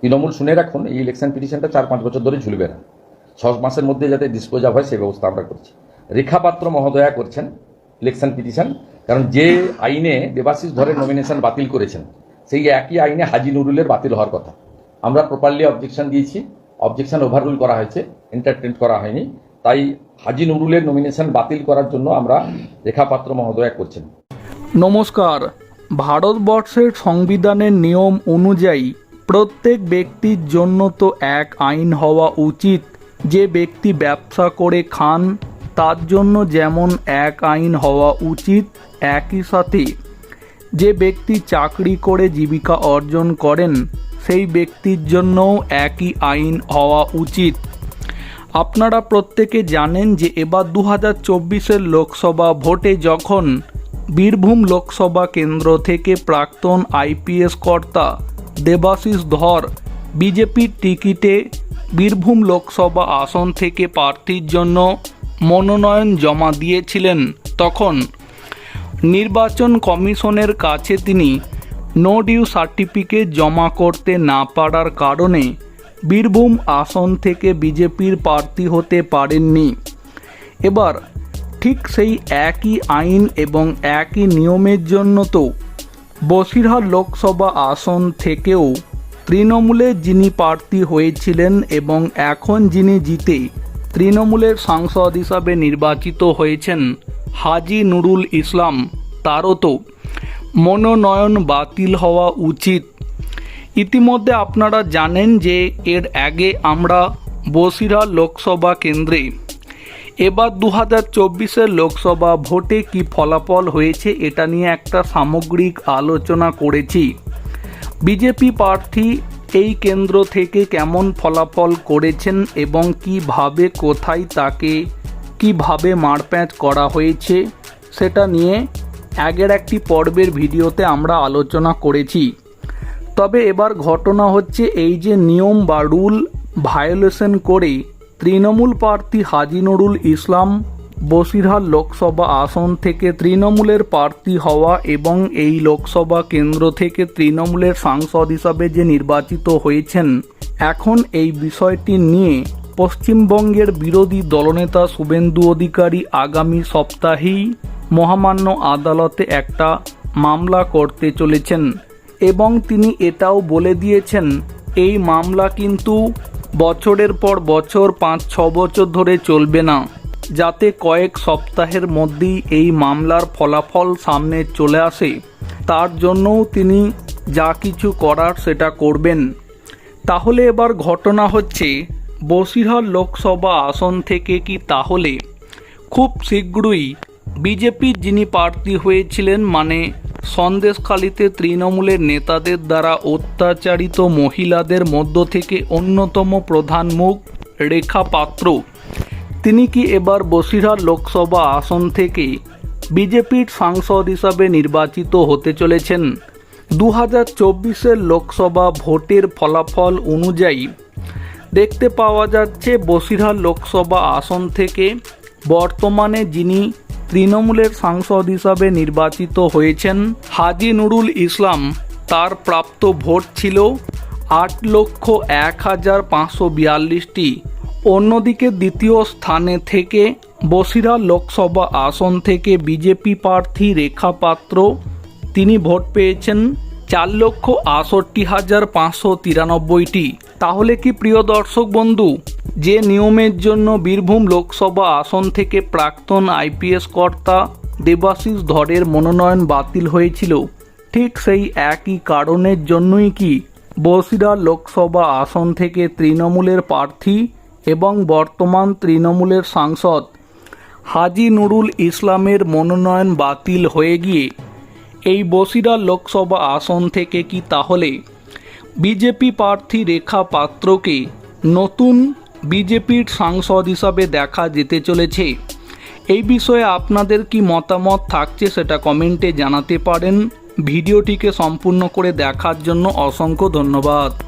তৃণমূল শুনে রাখুন, এই ইলেকশন পিটিশনটা চার পাঁচ বছর ধরে ঝুলবে না। ছ মাসের মধ্যে যাতে ডিসপোজ হয় সেই ব্যবস্থা আমরা করছি। রেখা পাত্র মহোদয়া করছেন ইলেকশন পিটিশন কারণ যে আইনে দেবাশিস ধরে নমিনেশন বাতিল করেছেন, সেই একই আইনে হাজি নুরুলের বাতিল হওয়ার কথা। আমরা প্রপারলি অবজেকশন দিয়েছি অবজেকশন ওভাররুল করা হয়েছে এন্টারটেন করা হয়নি। তাই হাজি নুরুলের নমিনেশন বাতিল করার জন্য আমরা রেখা পাত্র মহোদয়া করছেন। নমস্কার। ভারতবর্ষের সংবিধানের নিয়ম অনুযায়ী প্রত্যেক ব্যক্তির জন্য তো এক আইন হওয়া উচিত। যে ব্যক্তি ব্যবসা করে খান, তার জন্য যেমন এক আইন হওয়া উচিত, একই সাথে যে ব্যক্তি চাকরি করে জীবিকা অর্জন করেন, সেই ব্যক্তির জন্যও একই আইন হওয়া উচিত। আপনারা প্রত্যেকে জানেন যে এবার দু হাজার চব্বিশের লোকসভা ভোটে যখন বীরভূম লোকসভা কেন্দ্র থেকে প্রাক্তন আইপিএস কর্তা দেবাশিস ধর বিজেপির টিকিটে বীরভূম লোকসভা আসন থেকে প্রার্থীর জন্য মনোনয়ন জমা দিয়েছিলেন তখন। নির্বাচন কমিশনের কাছে তিনি নো ডিউ সার্টিফিকেট জমা করতে না পারার কারণে বীরভূম আসন থেকে বিজেপির প্রার্থী হতে পারেননি। এবার ঠিক সেই একই আইন এবং একই নিয়মের জন্য তো বসিরহাট লোকসভা আসন থেকেও তৃণমূলের যিনি প্রার্থী হয়েছিলেন এবং এখন যিনি জিতে তৃণমূলের সাংসদ হিসাবে নির্বাচিত হয়েছেন হাজি নুরুল ইসলাম, তারও তো মনোনয়ন বাতিল হওয়া উচিত। ইতিমধ্যে আপনারা জানেন যে এর আগে আমরা বসিরহাট লোকসভা কেন্দ্রে এবার দু হাজার চব্বিশের লোকসভা ভোটে কি ফলাফল হয়েছে এটা নিয়ে একটা সামগ্রিক আলোচনা করেছি। বিজেপি প্রার্থী এই কেন্দ্র থেকে কেমন ফলাফল করেছেন এবং কীভাবে, কোথায় তাকে কীভাবে মারপ্যাঁচ করা হয়েছে সেটা নিয়ে আগের একটি পর্বের ভিডিওতে আমরা আলোচনা করেছি। তবে এবার ঘটনা হচ্ছে এই যে নিয়ম বা রুল ভায়োলেশন করে তৃণমূল প্রার্থী হাজি নুরুল ইসলাম বসিরহাট লোকসভা আসন থেকে তৃণমূলের প্রার্থী হওয়া এবং এই লোকসভা কেন্দ্র থেকে তৃণমূলের সাংসদ হিসাবে যে নির্বাচিত হয়েছেন, এখন এই বিষয়টি নিয়ে পশ্চিমবঙ্গের বিরোধী দলনেতা শুভেন্দু অধিকারী আগামী সপ্তাহেই মহামান্য আদালতে একটা মামলা করতে চলেছেন এবং তিনি এটাও বলে দিয়েছেন, এই মামলা কিন্তু বছরের পর বছর পাঁচ, ছ বছর ধরে চলবে না। যাতে কয়েক সপ্তাহের মধ্যেই এই মামলার ফলাফল সামনে চলে আসে। তার জন্যও তিনি যা কিছু করার সেটা করবেন। তাহলে এবার ঘটনা হচ্ছে, বসিরহাট লোকসভা আসন থেকে কি তাহলে? খুব শীঘ্রই বিজেপির যিনি প্রার্থী হয়েছিলেন মানে সন্দেশখালিতে তৃণমূলের নেতাদের দ্বারা অত্যাচারিত মহিলাদের মধ্য থেকে অন্যতম প্রধান মুখ রেখা পাত্র। তিনি কি এবার বসিরহাট লোকসভা আসন থেকে বিজেপির সাংসদ হিসাবে নির্বাচিত হতে চলেছেন? দু হাজার চব্বিশের লোকসভা ভোটের ফলাফল অনুযায়ী দেখতে পাওয়া যাচ্ছে বসিরহাট লোকসভা আসন থেকে বর্তমানে যিনি তৃণমূলের সাংসদ হিসাবে নির্বাচিত হয়েছেন হাজি নুরুল ইসলাম। তার প্রাপ্ত ভোট ছিল আট লক্ষ এক হাজার পাঁচশো বিয়াল্লিশটি। অন্যদিকে দ্বিতীয় স্থানে থেকে বসিরহাট লোকসভা আসন থেকে বিজেপি প্রার্থী রেখা পাত্র। তিনি ভোট পেয়েছেন চার লক্ষ আটষট্টি হাজার পাঁচশো তিরানব্বইটি। তাহলে কি প্রিয় দর্শক বন্ধু যে নিয়মের জন্য বীরভূম লোকসভা আসন থেকে প্রাক্তন আইপিএস কর্তা দেবাশিস ধরের মনোনয়ন বাতিল হয়েছিল, ঠিক সেই একই কারণের জন্যই কি বসিরহাট লোকসভা আসন থেকে তৃণমূলের প্রার্থী এবং বর্তমান তৃণমূলের সাংসদ হাজি নুরুল ইসলামের মনোনয়ন বাতিল হয়ে গিয়ে, এই বসিরহাট লোকসভা আসন থেকে কি তাহলে বিজেপি প্রার্থী রেখা পাত্রকে নতুন বিজেপির সাংসদ হিসাবে দেখা যেতে চলেছে। এই বিষয়ে আপনাদের কি মতামত থাকছে সেটা কমেন্টে জানাতে পারেন। ভিডিওটিকে সম্পূর্ণ করে দেখার জন্য অসংখ্য ধন্যবাদ।